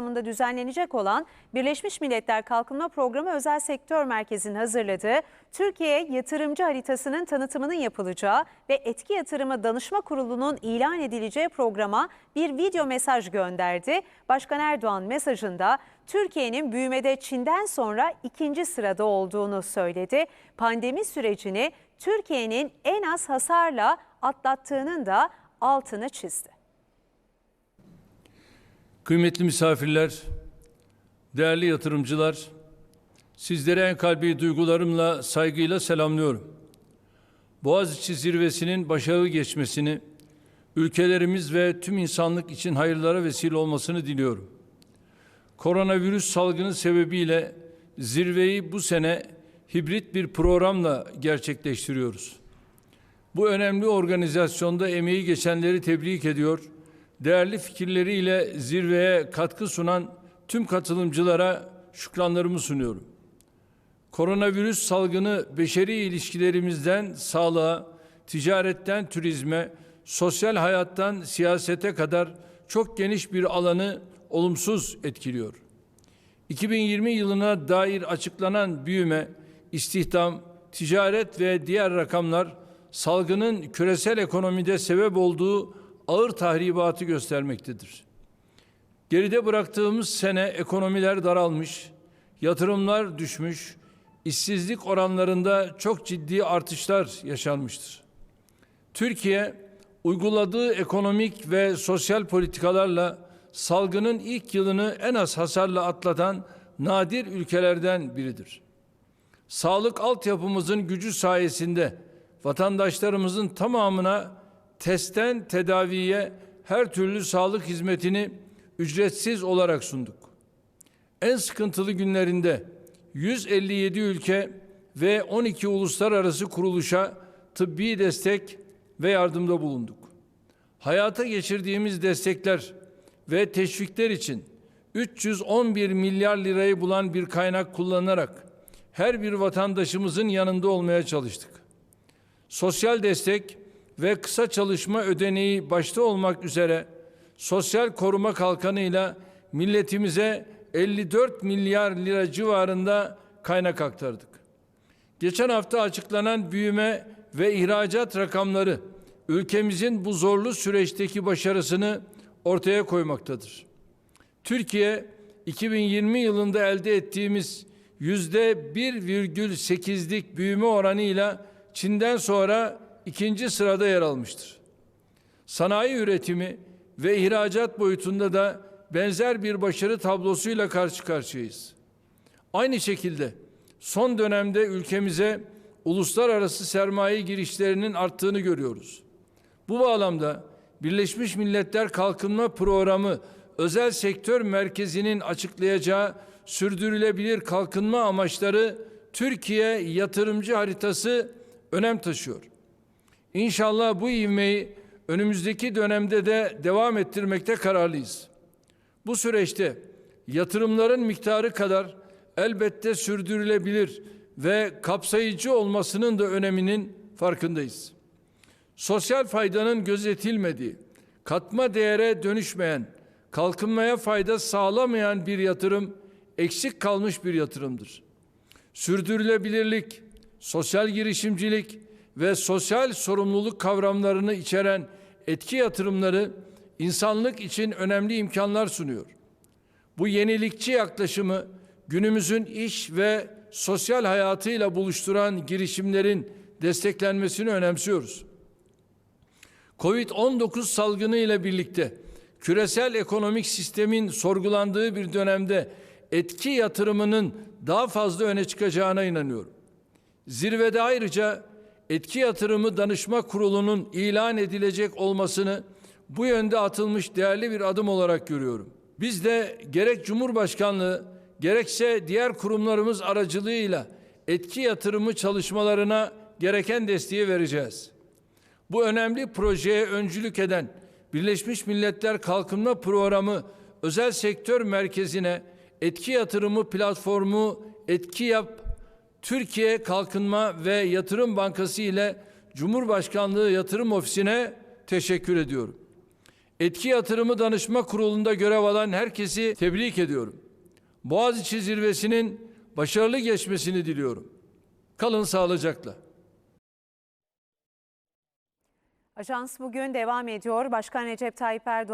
kapsamında düzenlenecek olan Birleşmiş Milletler Kalkınma Programı Özel Sektör Merkezi'nin hazırladığı Türkiye Yatırımcı Haritası'nın tanıtımının yapılacağı ve Etki Yatırımı Danışma Kurulu'nun ilan edileceği programa bir video mesaj gönderdi. Başkan Erdoğan mesajında Türkiye'nin büyümede Çin'den sonra ikinci sırada olduğunu söyledi. Pandemi sürecini Türkiye'nin en az hasarla atlattığının da altını çizdi. Kıymetli misafirler, değerli yatırımcılar, sizlere en kalbi duygularımla, saygıyla selamlıyorum. Boğaziçi zirvesinin başarılı geçmesini, ülkelerimiz ve tüm insanlık için hayırlara vesile olmasını diliyorum. Koronavirüs salgını sebebiyle zirveyi bu sene hibrit bir programla gerçekleştiriyoruz. Bu önemli organizasyonda emeği geçenleri tebrik ediyor. Değerli fikirleriyle zirveye katkı sunan tüm katılımcılara şükranlarımı sunuyorum. Koronavirüs salgını beşeri ilişkilerimizden sağlığa, ticaretten turizme, sosyal hayattan siyasete kadar çok geniş bir alanı olumsuz etkiliyor. 2020 yılına dair açıklanan büyüme, istihdam, ticaret ve diğer rakamlar salgının küresel ekonomide sebep olduğu ağır tahribatı göstermektedir. Geride bıraktığımız sene ekonomiler daralmış, yatırımlar düşmüş, işsizlik oranlarında çok ciddi artışlar yaşanmıştır. Türkiye uyguladığı ekonomik ve sosyal politikalarla salgının ilk yılını en az hasarla atlatan nadir ülkelerden biridir. Sağlık altyapımızın gücü sayesinde vatandaşlarımızın tamamına testten tedaviye her türlü sağlık hizmetini ücretsiz olarak sunduk. En sıkıntılı günlerinde 157 ülke ve 12 uluslararası kuruluşa tıbbi destek ve yardımda bulunduk. Hayata geçirdiğimiz destekler ve teşvikler için 311 milyar lirayı bulan bir kaynak kullanarak her bir vatandaşımızın yanında olmaya çalıştık. Sosyal destek ve kısa çalışma ödeneği başta olmak üzere sosyal koruma kalkanıyla milletimize 54 milyar lira civarında kaynak aktardık. Geçen hafta açıklanan büyüme ve ihracat rakamları ülkemizin bu zorlu süreçteki başarısını ortaya koymaktadır. Türkiye 2020 yılında elde ettiğimiz yüzde 1,8'lik büyüme oranıyla Çin'den sonra ikinci sırada yer almıştır. Sanayi üretimi ve ihracat boyutunda da benzer bir başarı tablosuyla karşı karşıyayız. Aynı şekilde son dönemde ülkemize uluslararası sermaye girişlerinin arttığını görüyoruz. Bu bağlamda Birleşmiş Milletler Kalkınma Programı özel sektör merkezinin açıklayacağı sürdürülebilir kalkınma amaçları Türkiye yatırımcı haritası önem taşıyor. İnşallah bu ivmeyi önümüzdeki dönemde de devam ettirmekte kararlıyız. Bu süreçte yatırımların miktarı kadar elbette sürdürülebilir ve kapsayıcı olmasının da öneminin farkındayız. Sosyal faydanın gözetilmediği, katma değere dönüşmeyen, kalkınmaya fayda sağlamayan bir yatırım eksik kalmış bir yatırımdır. Sürdürülebilirlik, sosyal girişimcilik ve sosyal sorumluluk kavramlarını içeren etki yatırımları insanlık için önemli imkanlar sunuyor. Bu yenilikçi yaklaşımı günümüzün iş ve sosyal hayatıyla buluşturan girişimlerin desteklenmesini önemsiyoruz. Covid-19 salgını ile birlikte küresel ekonomik sistemin sorgulandığı bir dönemde etki yatırımının daha fazla öne çıkacağına inanıyorum. Zirvede ayrıca etki yatırımı danışma kurulunun ilan edilecek olmasını bu yönde atılmış değerli bir adım olarak görüyorum. Biz de gerek Cumhurbaşkanlığı gerekse diğer kurumlarımız aracılığıyla etki yatırımı çalışmalarına gereken desteği vereceğiz. Bu önemli projeye öncülük eden Birleşmiş Milletler Kalkınma Programı özel sektör merkezine etki yatırımı platformu Etki Yap Türkiye Kalkınma ve Yatırım Bankası ile Cumhurbaşkanlığı Yatırım Ofisi'ne teşekkür ediyorum. Etki Yatırımı Danışma Kurulu'nda görev alan herkesi tebrik ediyorum. Boğaziçi zirvesinin başarılı geçmesini diliyorum. Kalın sağlıcakla. Ajans bugün devam ediyor. Başkan Recep Tayyip Erdoğan